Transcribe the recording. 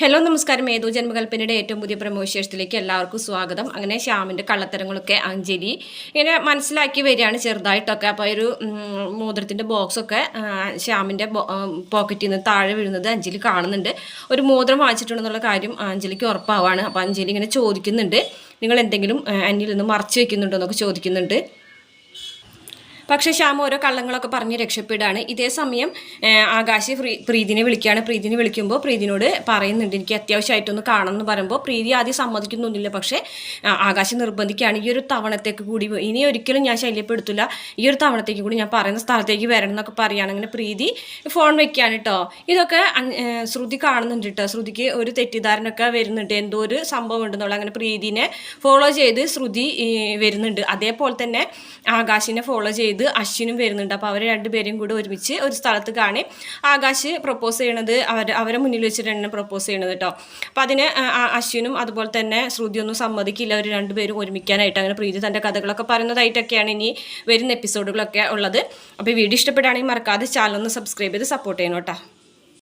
Hello നമസ്കാരം. ഏതോ ജന്മകൽപ്പനയുടെ ഏറ്റവും പുതിയ പ്രമോശേഷത്തിലേക്ക് എല്ലാവർക്കും സ്വാഗതം. അങ്ങനെ ശ്യാമിന്റെ കള്ളത്തരങ്ങളൊക്കെ അഞ്ജലി ഇങ്ങനെ മനസ്സിലാക്കി വരികയാണ് ചെറുതായിട്ടൊക്കെ. അപ്പോൾ ഒരു മോതിരത്തിന്റെ ബോക്സൊക്കെ ശ്യാമിന്റെ പോക്കറ്റിൽ നിന്ന് താഴെ വീഴുന്നത് അഞ്ജലി കാണുന്നുണ്ട്. ഒരു മോതിരം വാങ്ങിച്ചിട്ടുണ്ടെന്നുള്ള കാര്യം അഞ്ജലിക്ക് ഉറപ്പാവാണ്. അപ്പോൾ അഞ്ജലി ഇങ്ങനെ ചോദിക്കുന്നുണ്ട്. നിങ്ങൾ എന്തെങ്കിലും അന്നിൽ നിന്ന് മറച്ചു വെക്കുന്നുണ്ടോ എന്നൊക്കെ ചോദിക്കുന്നുണ്ട്. പക്ഷേ ശ്യാം ഓരോ കള്ളങ്ങളൊക്കെ പറഞ്ഞ് രക്ഷപ്പെടുകയാണ്. ഇതേ സമയം ആകാശ് പ്രീ പ്രീതിനെ വിളിക്കുകയാണ്. പ്രീതിനെ വിളിക്കുമ്പോൾ പ്രീതിനോട് പറയുന്നുണ്ട് എനിക്ക് അത്യാവശ്യമായിട്ടൊന്ന് കാണണം എന്ന് പറയുമ്പോൾ പ്രീതി ആദ്യം സമ്മതിക്കുന്നൊന്നുമില്ല പക്ഷേ ആകാശ് നിർബന്ധിക്കുകയാണ് ഈ ഒരു തവണത്തേക്ക് കൂടി ഇനി ഒരിക്കലും ഞാൻ ശല്യപ്പെടുത്തില്ല. ഈ ഒരു തവണത്തേക്ക് കൂടി ഞാൻ പറയുന്ന സ്ഥലത്തേക്ക് വരണം എന്നൊക്കെ പറയുകയാണ്. അങ്ങനെ പ്രീതി ഫോൺ വെക്കുകയാണ് കേട്ടോ ഇതൊക്കെ ശ്രുതി കാണുന്നുണ്ട് കേട്ടോ ശ്രുതിക്ക് ഒരു തെറ്റിദ്ധാരണൊക്കെ വരുന്നുണ്ട്. എന്തോ ഒരു സംഭവം ഉണ്ടെന്നുള്ള അങ്ങനെ പ്രീതിനെ ഫോളോ ചെയ്ത് ശ്രുതി വരുന്നുണ്ട്. അതേപോലെ തന്നെ ആകാശിനെ ഫോളോ ചെയ്ത് ഇത് അശ്വിനും വരുന്നുണ്ട്. അപ്പോൾ അവർ രണ്ടുപേരും കൂടെ ഒരുമിച്ച് ഒരു സ്ഥലത്ത് കാണി. ആകാശ് പ്രപ്പോസ് ചെയ്യണത് അവർ അവരെ മുന്നിൽ വെച്ചിട്ട് വെച്ചിട്ടാണ് പ്രപ്പോസ് ചെയ്യണത് കേട്ടോ അപ്പോൾ അതിന് അശ്വിനും അതുപോലെ തന്നെ ശ്രുതിയൊന്നും സമ്മതിക്കില്ല. അവർ രണ്ടുപേരും ഒരുമിക്കാനായിട്ട് അങ്ങനെ പ്രീതി തന്റെ കഥകളൊക്കെ പറയുന്നതായിട്ടൊക്കെയാണ് ഇനി വരുന്ന എപ്പിസോഡുകളൊക്കെ ഉള്ളത്. അപ്പോൾ വീഡിയോ ഇഷ്ടപ്പെടുകയാണെങ്കിൽ മറക്കാതെ ചാനൽ ഒന്ന് സബ്സ്ക്രൈബ് ചെയ്ത് സപ്പോർട്ട് ചെയ്യണം കേട്ടോ